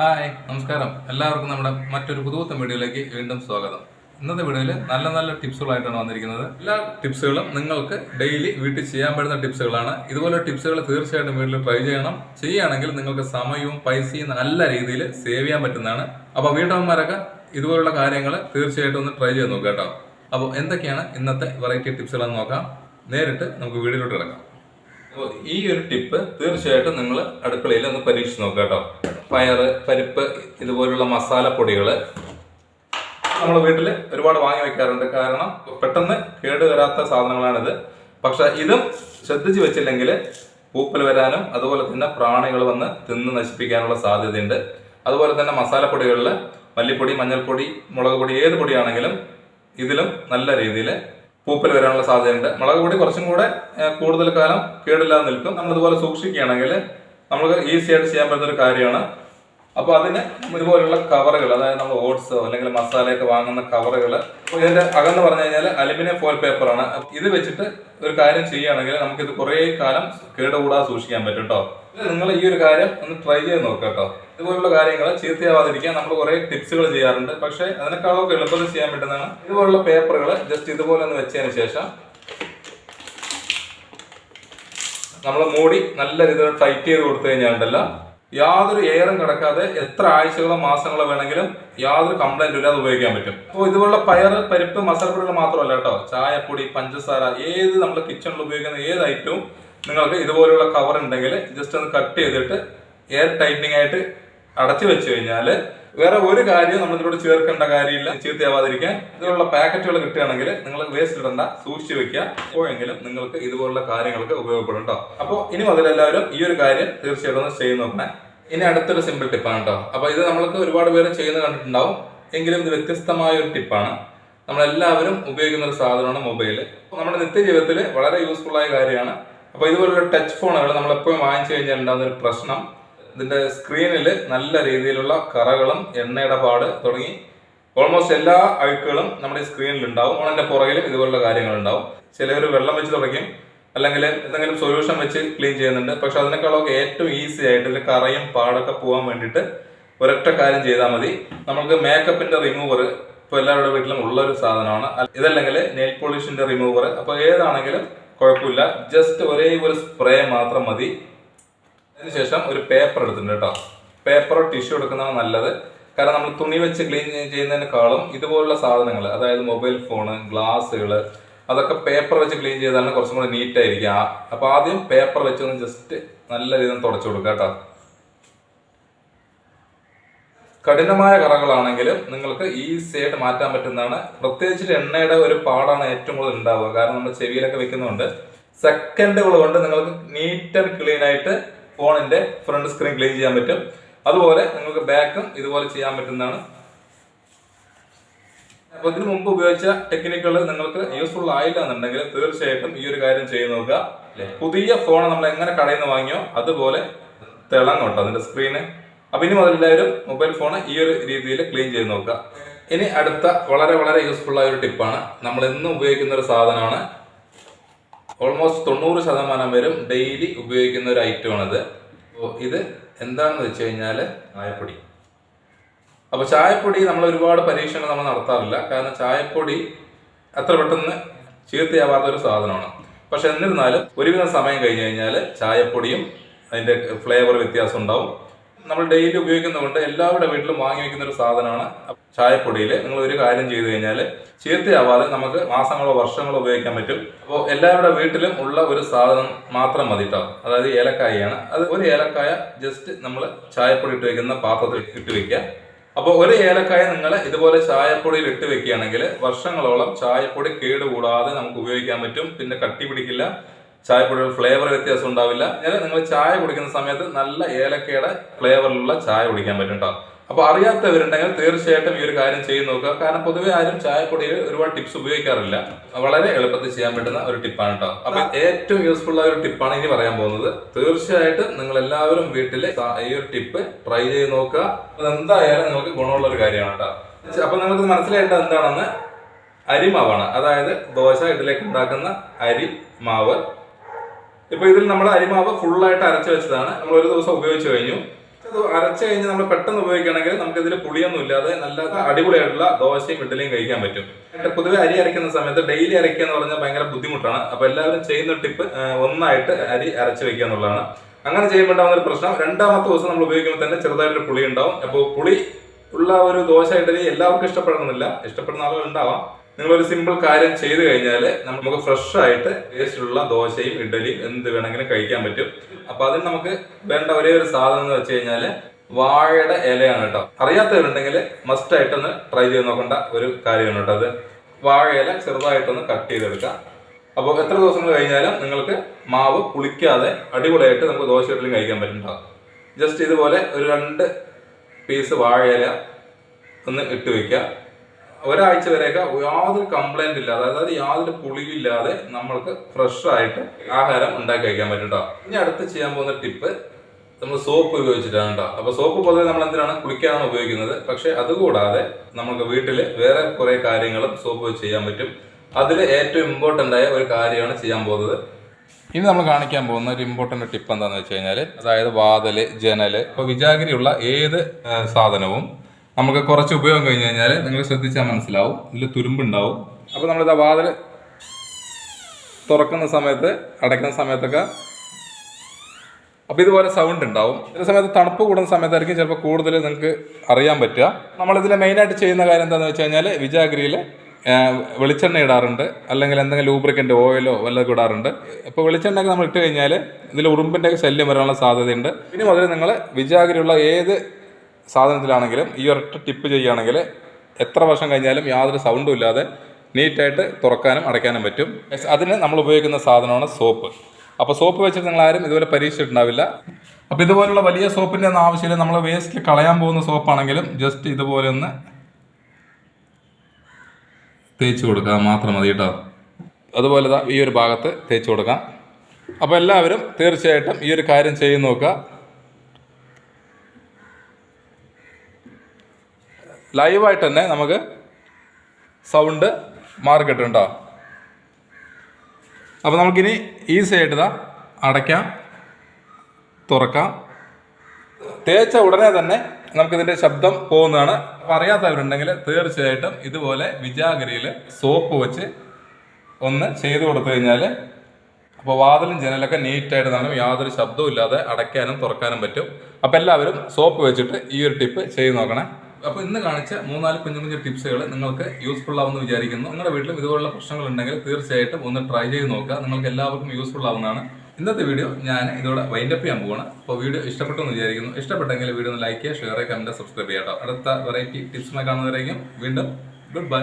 Hi നമസ്കാരം. എല്ലാവർക്കും നമ്മുടെ മറ്റൊരു പുതുപുത്തൻ വീഡിയോയിലേക്ക് വീണ്ടും സ്വാഗതം. ഇന്നത്തെ വീഡിയോയിൽ നല്ല നല്ല ടിപ്സുകളായിട്ടാണ് വന്നിരിക്കുന്നത്. എല്ലാ ടിപ്സുകളും നിങ്ങൾക്ക് ഡെയിലി വീട്ടിൽ ചെയ്യാൻ പറ്റുന്ന ടിപ്സുകളാണ്. ഇതുപോലെ ടിപ്സുകൾ തീർച്ചയായിട്ടും വീട്ടിൽ ട്രൈ ചെയ്യണം. ചെയ്യുകയാണെങ്കിൽ നിങ്ങൾക്ക് സമയവും പൈസയും നല്ല രീതിയിൽ സേവ് ചെയ്യാൻ പറ്റുന്നതാണ്. അപ്പോൾ വീട്ടമ്മമാരൊക്കെ ഇതുപോലുള്ള കാര്യങ്ങൾ തീർച്ചയായിട്ടും ഒന്ന് ട്രൈ ചെയ്ത് നോക്കാം കേട്ടോ. അപ്പോൾ എന്തൊക്കെയാണ് ഇന്നത്തെ വെറൈറ്റി ടിപ്സുകളെന്ന് നോക്കാം. നേരിട്ട് നമുക്ക് വീഡിയോയിലോട്ട് കിടക്കാം. ഈ ഒരു ടിപ്പ് തീർച്ചയായിട്ടും നിങ്ങൾ അടുക്കളയിൽ ഒന്ന് പരീക്ഷിച്ച് നോക്കുക കേട്ടോ. പയർ പരിപ്പ് ഇതുപോലുള്ള മസാലപ്പൊടികൾ നമ്മൾ വീട്ടിൽ ഒരുപാട് വാങ്ങി വെക്കാറുണ്ട്. കാരണം പെട്ടെന്ന് കേട് വരാത്ത സാധനങ്ങളാണിത്. പക്ഷെ ഇതും ശ്രദ്ധിച്ച് വെച്ചില്ലെങ്കിൽ പൂപ്പൽ വരാനും അതുപോലെ തന്നെ പ്രാണികൾ വന്ന് തിന്ന് നശിപ്പിക്കാനുള്ള സാധ്യതയുണ്ട്. അതുപോലെ തന്നെ മസാലപ്പൊടികളിൽ മല്ലിപ്പൊടി മഞ്ഞൾപ്പൊടി മുളക് പൊടി ഏത് പൊടിയാണെങ്കിലും ഇതിലും നല്ല രീതിയിൽ പൂപ്പൽ വരാനുള്ള സാധ്യതയുണ്ട്. മുളക് പൊടി കുറച്ചും കൂടെ കൂടുതൽ കാലം കേടില്ലാതെ നിൽക്കും. നമ്മൾ ഇതുപോലെ സൂക്ഷിക്കുകയാണെങ്കിൽ നമുക്ക് ഈസി ആയിട്ട് ചെയ്യാൻ പറ്റുന്ന ഒരു കാര്യമാണ്. അപ്പോൾ അതിന് ഇതുപോലെയുള്ള കവറുകൾ അതായത് നമ്മൾ ഓട്സോ അല്ലെങ്കിൽ മസാലയൊക്കെ വാങ്ങുന്ന കവറുകൾ ഇതിന്റെ അകന്ന് പറഞ്ഞു കഴിഞ്ഞാൽ അലുമിനിയം ഫോയിൽ പേപ്പറാണ് ഇത് വെച്ചിട്ട് ഒരു കാര്യം ചെയ്യുകയാണെങ്കിൽ നമുക്ക് ഇത് കുറേ കാലം കേടുകൂടാതെ സൂക്ഷിക്കാൻ പറ്റും കേട്ടോ നിങ്ങൾ ഈ ഒരു കാര്യം ഒന്ന് ട്രൈ ചെയ്ത് നോക്കുക കേട്ടോ ഇതുപോലുള്ള കാര്യങ്ങൾ ചീത്തയാവാതിരിക്കാൻ നമ്മൾ കുറേ ടിപ്സുകൾ ചെയ്യാറുണ്ട്. പക്ഷേ അതിനേക്കാളൊക്കെ എളുപ്പത്തിൽ ചെയ്യാൻ പറ്റുന്നതാണ് ഇതുപോലുള്ള പേപ്പറുകൾ ജസ്റ്റ് ഇതുപോലെ ഒന്ന് വെച്ചതിന് ശേഷം നമ്മൾ മൂടി നല്ല രീതിയിൽ ടൈറ്റ് ചെയ്ത് കൊടുത്തു കഴിഞ്ഞാൽ ഉണ്ടല്ലോ. യാതൊരു എയറും കിടക്കാതെ എത്ര ആഴ്ചകളോ മാസങ്ങളോ വേണമെങ്കിലും യാതൊരു കംപ്ലൈന്റും ഇല്ലാതെ ഉപയോഗിക്കാൻ പറ്റും. അപ്പോൾ ഇതുപോലുള്ള പയർ പരിപ്പ് മസാലപ്പൊടികൾ മാത്രമല്ല കേട്ടോ. ചായപ്പൊടി പഞ്ചസാര ഏത് നമ്മൾ കിച്ചണിൽ ഉപയോഗിക്കുന്ന ഏത് ഐറ്റവും നിങ്ങൾക്ക് ഇതുപോലുള്ള കവർ ഉണ്ടെങ്കിൽ ജസ്റ്റ് ഒന്ന് കട്ട് ചെയ്തിട്ട് എയർ ടൈറ്റനിങ് ആയിട്ട് അടച്ചു വെച്ച് കഴിഞ്ഞാൽ വേറെ ഒരു കാര്യവും നമ്മൾ ചേർക്കേണ്ട കാര്യമില്ല. ചീത്തയാവാതിരിക്കാൻ ഇതിലുള്ള പാക്കറ്റുകൾ കിട്ടുകയാണെങ്കിൽ നിങ്ങൾ വേസ്റ്റ് ഇടണ്ട സൂക്ഷിച്ചു വെക്കുക. എപ്പോഴെങ്കിലും നിങ്ങൾക്ക് ഇതുപോലുള്ള കാര്യങ്ങൾക്ക് ഉപയോഗപ്പെടും കേട്ടോ അപ്പോൾ ഇനി മുതൽ എല്ലാവരും ഈ ഒരു കാര്യം തീർച്ചയായിട്ടും ചെയ്ത് നോക്കണേ. ഇനി അടുത്തൊരു സിമ്പിൾ ടിപ്പാണ് കേട്ടോ അപ്പോൾ ഇത് നമ്മൾക്ക് ഒരുപാട് പേര് ചെയ്യുന്ന കണ്ടിട്ടുണ്ടാവും. എങ്കിലും ഇത് വ്യത്യസ്തമായ ഒരു ടിപ്പാണ് നമ്മളെല്ലാവരും ഉപയോഗിക്കുന്ന ഒരു സാധനമാണ് മൊബൈൽ നമ്മുടെ നിത്യജീവിതത്തിൽ വളരെ യൂസ്ഫുൾ ആയ കാര്യമാണ്. അപ്പോൾ ഇതുപോലുള്ള ടച്ച് ഫോണുകൾ നമ്മൾ എപ്പോഴും വാങ്ങിച്ചു കഴിഞ്ഞാൽ ഉണ്ടാകുന്ന ഒരു പ്രശ്നം. ഇതിന്റെ സ്ക്രീനിൽ നല്ല രീതിയിലുള്ള കറകളും എണ്ണയുടെ പാട് തുടങ്ങി ഓൾമോസ്റ്റ് എല്ലാ അഴുക്കുകളും നമ്മുടെ സ്ക്രീനിൽ ഉണ്ടാവും. ഓണിന്റെ പുറകിലും ഇതുപോലുള്ള കാര്യങ്ങൾ ഉണ്ടാവും. ചിലവർ വെള്ളം വെച്ച് തുടയ്ക്കും. അല്ലെങ്കിൽ എന്തെങ്കിലും സൊല്യൂഷൻ വെച്ച് ക്ലീൻ ചെയ്യുന്നുണ്ട്. പക്ഷെ അതിനേക്കാളൊക്കെ ഏറ്റവും ഈസി ആയിട്ട് ഇതിൽ കറയും പാടൊക്കെ പോകാൻ വേണ്ടിയിട്ട് ഒരൊറ്റ കാര്യം ചെയ്താൽ മതി. നമുക്ക് മേക്കപ്പിന്റെ റിമൂവർ ഇപ്പോൾ എല്ലാവരുടെ വീട്ടിലും ഉള്ള ഒരു സാധനമാണ് ഇതല്ലെങ്കിൽ നെയിൽ പോളിഷിന്റെ റിമൂവർ അപ്പോൾ ഏതാണെങ്കിലും കുഴപ്പമില്ല. ജസ്റ്റ് ഒരേ ഒരു സ്പ്രേ മാത്രം മതി. അതിനുശേഷം ഒരു പേപ്പർ എടുത്തിട്ടുണ്ട് കേട്ടോ. പേപ്പറോ ടിഷ്യൂ എടുക്കുന്നതാണ് നല്ലത്. കാരണം നമ്മൾ തുണി വെച്ച് ക്ലീൻ ചെയ്യുന്നതിനേക്കാളും ഇതുപോലുള്ള സാധനങ്ങൾ അതായത് മൊബൈൽ ഫോണ് ഗ്ലാസ്സുകൾ അതൊക്കെ പേപ്പർ വെച്ച് ക്ലീൻ ചെയ്താലാണ് കുറച്ചും കൂടി നീറ്റായിരിക്കും അപ്പോൾ ആദ്യം പേപ്പർ വെച്ച് ഒന്ന് ജസ്റ്റ് നല്ല രീതിയിൽ തുടച്ചു കൊടുക്കുക കേട്ടോ. കഠിനമായ കറകളാണെങ്കിലും നിങ്ങൾക്ക് ഈസി ആയിട്ട് മാറ്റാൻ പറ്റുന്നതാണ്. പ്രത്യേകിച്ച് എണ്ണയുടെ ഒരു പാടാണ് ഏറ്റവും കൂടുതൽ ഉണ്ടാവുക. കാരണം നമ്മൾ ചെവിയിലൊക്കെ വെക്കുന്നതുകൊണ്ട് സെക്കൻഡുകൾ കൊണ്ട് നിങ്ങൾക്ക് നീറ്റ് ആൻഡ് ക്ലീൻ ആയിട്ട് ഫോണിന്റെ ഫ്രണ്ട് സ്ക്രീൻ ക്ലീൻ ചെയ്യാൻ പറ്റും. അതുപോലെ നിങ്ങൾക്ക് ബാക്കും ഇതുപോലെ ചെയ്യാൻ പറ്റുന്നതാണ്. അപ്പൊ ഇതിനു മുമ്പ് ഉപയോഗിച്ച ടെക്നിക്കുകൾ നിങ്ങൾക്ക് യൂസ്ഫുൾ ആയില്ല എന്നുണ്ടെങ്കിൽ തീർച്ചയായിട്ടും ഈ ഒരു കാര്യം ചെയ്ത് നോക്കുക. പുതിയ ഫോൺ നമ്മൾ എങ്ങനെ കടയിൽ നിന്ന് വാങ്ങിയോ അതുപോലെ തിളങ്ങോട്ടോ അതിന്റെ സ്ക്രീന് അപ്പൊ ഇനി മുതൽ എല്ലാവരും മൊബൈൽ ഫോൺ ഈ ഒരു രീതിയിൽ ക്ലീൻ ചെയ്ത് നോക്കുക. ഇനി അടുത്ത വളരെ വളരെ യൂസ്ഫുൾ ആയ ഒരു ടിപ്പാണ് നമ്മൾ എന്നും ഉപയോഗിക്കുന്ന ഒരു സാധനമാണ് ഓൾമോസ്റ്റ് തൊണ്ണൂറ് ശതമാനം പേരും ഡെയിലി ഉപയോഗിക്കുന്ന ഒരു ഐറ്റമാണിത് അപ്പോൾ ഇത് എന്താണെന്ന് വെച്ച് കഴിഞ്ഞാൽ ചായപ്പൊടി. അപ്പോൾ ചായപ്പൊടി നമ്മൾ ഒരുപാട് പരീക്ഷണം നമ്മൾ നടത്താറില്ല. കാരണം ചായപ്പൊടി അത്ര പെട്ടെന്ന് ചീർത്തയാവാത്ത ഒരു സാധനമാണ്. പക്ഷെ എന്നിരുന്നാലും ഒരുവിധം സമയം കഴിഞ്ഞ് കഴിഞ്ഞാൽ ചായപ്പൊടിയും അതിന്റെ ഫ്ലേവർ വ്യത്യാസം ഉണ്ടാവും. നമ്മൾ ഡെയിലി ഉപയോഗിക്കുന്നതുകൊണ്ട് എല്ലാവരുടെ വീട്ടിലും വാങ്ങി വെക്കുന്ന ഒരു സാധനമാണ്. ചായപ്പൊടിയിൽ നിങ്ങൾ ഒരു കാര്യം ചെയ്തു കഴിഞ്ഞാൽ ചീത്തയാവാതെ നമുക്ക് മാസങ്ങളോ വർഷങ്ങളോ ഉപയോഗിക്കാൻ പറ്റും. അപ്പോൾ എല്ലാവരുടെ വീട്ടിലും ഉള്ള ഒരു സാധനം മാത്രം മതി കേട്ടോ അതായത് ഏലക്കായയാണ് അത് ഒരു ഏലക്കായ ജസ്റ്റ് നമ്മൾ ചായപ്പൊടി ഇട്ട് വെക്കുന്ന പാത്രത്തിൽ ഇട്ട് വെക്കുക. അപ്പോൾ ഒരു ഏലക്കായ നിങ്ങൾ ഇതുപോലെ ചായപ്പൊടിയിൽ ഇട്ട് വെക്കുകയാണെങ്കിൽ വർഷങ്ങളോളം ചായപ്പൊടി കേടുകൂടാതെ നമുക്ക് ഉപയോഗിക്കാൻ പറ്റും. പിന്നെ കട്ടി പിടിക്കില്ല. ചായപ്പൊടിയുടെ ഫ്ലേവർ വ്യത്യാസം ഉണ്ടാവില്ല. ഞാൻ നിങ്ങൾ ചായ കുടിക്കുന്ന സമയത്ത് നല്ല ഏലക്കയുടെ ഫ്ലേവറിലുള്ള ചായ കുടിക്കാൻ പറ്റും കേട്ടോ അപ്പോൾ അറിയാത്തവരുണ്ടെങ്കിൽ തീർച്ചയായിട്ടും ഈ ഒരു കാര്യം ചെയ്ത് നോക്കുക. കാരണം പൊതുവെ ആരും ചായപ്പൊടിയിൽ ഒരുപാട് ടിപ്സ് ഉപയോഗിക്കാറില്ല. വളരെ എളുപ്പത്തിൽ ചെയ്യാൻ പറ്റുന്ന ഒരു ടിപ്പാണ് കേട്ടോ അപ്പൊ ഏറ്റവും യൂസ്ഫുൾ ആയ ഒരു ടിപ്പാണ് ഇനി പറയാൻ പോകുന്നത്. തീർച്ചയായിട്ടും നിങ്ങൾ എല്ലാവരും വീട്ടിൽ ഈ ഒരു ടിപ്പ് ട്രൈ ചെയ്ത് നോക്കുക. എന്തായാലും നിങ്ങൾക്ക് ഗുണമുള്ള ഒരു കാര്യമാണ് കേട്ടോ അപ്പൊ നിങ്ങൾക്ക് മനസ്സിലായിട്ട് എന്താണെന്ന്? അരിമാവാണ്. അതായത് ദോശ ഇതിലേക്ക് ഉണ്ടാക്കുന്ന അരി മാവ് ഇപ്പൊ ഇതിൽ നമ്മൾ അരിമാവ് ഫുള്ളായിട്ട് അരച്ചു വെച്ചതാണ്. നമ്മൾ ഒരു ദിവസം ഉപയോഗിച്ച് കഴിഞ്ഞു. അരച്ചു കഴിഞ്ഞ് നമ്മൾ പെട്ടെന്ന് ഉപയോഗിക്കണമെങ്കിൽ നമുക്ക് ഇതിൽ പുളിയൊന്നും ഇല്ലാതെ നല്ല അടിപൊളിയായിട്ടുള്ള ദോശയും ഇഡ്ഡലിയും കഴിക്കാൻ പറ്റും. പൊതുവെ അരി അരയ്ക്കുന്ന സമയത്ത് ഡെയിലി അരയ്ക്കുക എന്ന് പറഞ്ഞാൽ ഭയങ്കര ബുദ്ധിമുട്ടാണ്. അപ്പൊ എല്ലാവരും ചെയ്യുന്ന ടിപ്പ് ഒന്നായിട്ട് അരി അരച്ച് വെക്കുക എന്നുള്ളതാണ്. അങ്ങനെ ചെയ്യുമ്പോൾ ഒരു പ്രശ്നം രണ്ടാമത്തെ ദിവസം നമ്മൾ ഉപയോഗിക്കുമ്പോൾ തന്നെ ചെറുതായിട്ടൊരു പുളി ഉണ്ടാവും. അപ്പോൾ പുളി ഉള്ള ഒരു ദോശ ഇഡലി എല്ലാവർക്കും ഇഷ്ടപ്പെടണമെന്നില്ല ഇഷ്ടപ്പെടുന്ന ആളുകൾ ഉണ്ടാവാം. നിങ്ങളൊരു സിമ്പിൾ കാര്യം ചെയ്തു കഴിഞ്ഞാൽ നമുക്ക് ഫ്രഷ് ആയിട്ട് വേസ്റ്റുള്ള ദോശയും ഇഡലിയും എന്ത് വേണമെങ്കിലും കഴിക്കാൻ പറ്റും. അപ്പൊ അതിന് നമുക്ക് വേണ്ട ഒരേ ഒരു സാധനം എന്ന് വെച്ച് കഴിഞ്ഞാൽ വാഴയുടെ ഇലയാണ് കേട്ടോ. അറിയാത്തവരുണ്ടെങ്കിൽ മസ്റ്റ് ആയിട്ടൊന്ന് ട്രൈ ചെയ്ത് നോക്കേണ്ട ഒരു കാര്യമാണ് കേട്ടോ അത്. വാഴ ഇല ചെറുതായിട്ടൊന്ന് കട്ട് ചെയ്തെടുക്കാം. അപ്പോൾ എത്ര ദിവസങ്ങൾ കഴിഞ്ഞാലും നിങ്ങൾക്ക് മാവ് പുളിക്കാതെ അടിപൊളിയായിട്ട് നമുക്ക് ദോശ ഇഡലിയും കഴിക്കാൻ പറ്റുന്നുണ്ടാവും. ജസ്റ്റ് ഇതുപോലെ ഒരു രണ്ട് പീസ് വാഴയില ഒന്ന് ഇട്ട് വെക്കുക. ഒരാഴ്ച വരെയൊക്കെ യാതൊരു കംപ്ലൈന്റ് ഇല്ലാതെ അതായത് യാതൊരു പുളിവില്ലാതെ നമ്മൾക്ക് ഫ്രഷ് ആയിട്ട് ആഹാരം ഉണ്ടാക്കി കഴിക്കാൻ പറ്റും കേട്ടോ ഇനി അടുത്ത് ചെയ്യാൻ പോകുന്ന ടിപ്പ് നമ്മൾ സോപ്പ് ഉപയോഗിച്ചിട്ടാണ് കേട്ടോ അപ്പൊ സോപ്പ് പൊതുവെ നമ്മൾ എന്തിനാണ്? കുളിക്കാനാണ് ഉപയോഗിക്കുന്നത്. പക്ഷെ അതുകൂടാതെ നമുക്ക് വീട്ടിൽ വേറെ കുറെ കാര്യങ്ങളും സോപ്പ് വെച്ച് ചെയ്യാൻ പറ്റും. അതിൽ ഏറ്റവും ഇമ്പോർട്ടന്റ് ആയ ഒരു കാര്യമാണ് ചെയ്യാൻ പോകുന്നത്. ഇനി നമ്മൾ കാണിക്കാൻ പോകുന്ന ഒരു ഇമ്പോർട്ടന്റ് ടിപ്പ് എന്താണെന്ന് വെച്ച് കഴിഞ്ഞാൽ അതായത് വാതൽ ജനൽ ഇപ്പോൾ വിജാഗിരിയുള്ള ഏത് സാധനവും നമുക്ക് കുറച്ച് ഉപയോഗം കഴിഞ്ഞ് കഴിഞ്ഞാൽ നിങ്ങൾ ശ്രദ്ധിച്ചാൽ മനസ്സിലാവും. ഇതിൽ തുരുമ്പുണ്ടാവും. അപ്പോൾ നമ്മളിതാ വാതിൽ തുറക്കുന്ന സമയത്ത് അടയ്ക്കുന്ന സമയത്തൊക്കെ അപ്പോൾ ഇതുപോലെ സൗണ്ട് ഉണ്ടാവും. ചില സമയത്ത് തണുപ്പ് കൂടുന്ന സമയത്തായിരിക്കും ചിലപ്പോൾ കൂടുതൽ നിങ്ങൾക്ക് അറിയാൻ പറ്റുക. നമ്മളിതിൽ മെയിനായിട്ട് ചെയ്യുന്ന കാര്യം എന്താണെന്ന് വെച്ച് കഴിഞ്ഞാൽ വിജാഗിരിയിൽ വെളിച്ചെണ്ണ ഇടാറുണ്ട്. അല്ലെങ്കിൽ എന്തെങ്കിലും ലൂബ്രിക്കന്റ് ഓയിലോ വല്ലതൊക്കെ ഇടാറുണ്ട്. ഇപ്പോൾ വെളിച്ചെണ്ണയൊക്കെ നമ്മൾ ഇട്ട് കഴിഞ്ഞാൽ ഇതിൽ ഉറുമ്പിന്റെ ഒക്കെ ശല്യം വരാനുള്ള സാധ്യതയുണ്ട്. ഇനി മുതൽ നിങ്ങൾ വിജാഗിരിയുള്ള ഏത് സാധനത്തിലാണെങ്കിലും ഈ ഒരൊറ്റ ടിപ്പ് ചെയ്യുകയാണെങ്കിൽ എത്ര വർഷം കഴിഞ്ഞാലും യാതൊരു സൗണ്ടും ഇല്ലാതെ നീറ്റായിട്ട് തുറക്കാനും അടയ്ക്കാനും പറ്റും. അതിന് നമ്മൾ ഉപയോഗിക്കുന്ന സാധനമാണ് സോപ്പ്. അപ്പോൾ സോപ്പ് വെച്ചിട്ട് നിങ്ങൾ ആരും ഇതുപോലെ പരീക്ഷിച്ചിട്ടുണ്ടാവില്ല. അപ്പോൾ ഇതുപോലുള്ള വലിയ സോപ്പിന്റെ ഒന്നും ആവശ്യമില്ല. നമ്മൾ വേസ്റ്റ് കളയാൻ പോകുന്ന സോപ്പാണെങ്കിലും ജസ്റ്റ് ഇതുപോലെ ഒന്ന് തേച്ച് കൊടുക്കുക മാത്രം മതി കേട്ടോ. അതുപോലെ ഈ ഒരു ഭാഗത്ത് തേച്ച് കൊടുക്കാം. അപ്പോൾ എല്ലാവരും തീർച്ചയായിട്ടും ഈ ഒരു കാര്യം ചെയ്ത് നോക്കുക. ലൈവായിട്ട് തന്നെ നമുക്ക് സൗണ്ട് മാറി കിട്ടും കേട്ടോ അപ്പോൾ നമുക്കിനി ഈസി ആയിട്ട് ഇതാ അടയ്ക്കാം തുറക്കാം. തേച്ച ഉടനെ തന്നെ നമുക്കിതിന്റെ ശബ്ദം പോകുന്നതാണ്. അറിയാത്തവരുണ്ടെങ്കിൽ തീർച്ചയായിട്ടും ഇതുപോലെ വിജാഗിരിയിൽ സോപ്പ് വെച്ച് ഒന്ന് ചെയ്തു കൊടുത്തു കഴിഞ്ഞാൽ അപ്പോൾ വാതിലും ജനലൊക്കെ നീറ്റായിട്ട് നമുക്ക് യാതൊരു ശബ്ദവും ഇല്ലാതെ അടയ്ക്കാനും തുറക്കാനും പറ്റും. അപ്പോൾ എല്ലാവരും സോപ്പ് വെച്ചിട്ട് ഈ ഒരു ടിപ്പ് ചെയ്ത് നോക്കണേ. അപ്പോൾ ഇന്ന് കാണിച്ച മൂന്നാൽ കുഞ്ഞു കുഞ്ഞു ടിപ്സുകൾ നിങ്ങൾക്ക് യൂസ്ഫുൾ ആവുമെന്ന് വിചാരിക്കുന്നു. നിങ്ങളുടെ വീട്ടിലും ഇതുപോലുള്ള പ്രശ്നങ്ങൾ ഉണ്ടെങ്കിൽ തീർച്ചയായിട്ടും ഒന്ന് ട്രൈ ചെയ്ത് നോക്കുക. നിങ്ങൾക്ക് എല്ലാവർക്കും യൂസ്ഫുൾ ആവുന്നതാണ്. ഇന്നത്തെ വീഡിയോ ഞാൻ ഇതോടെ വൈൻഡപ്പ് ചെയ്യാൻ പോവാണ്. അപ്പോൾ വീഡിയോ ഇഷ്ടപ്പെട്ടു എന്ന് വിചാരിക്കുന്നു. ഇഷ്ടപ്പെട്ടെങ്കിൽ വീഡിയോ ഒന്ന് ലൈക്ക് ചെയ്യുക ഷെയർ ചെയ്യുക കമന്റ് സബ്സ്ക്രൈബ് ചെയ്യാം അടുത്ത വെറൈറ്റി ടിപ്സുമായി കാണുന്നവരേക്കും വീണ്ടും ഗുഡ് ബൈ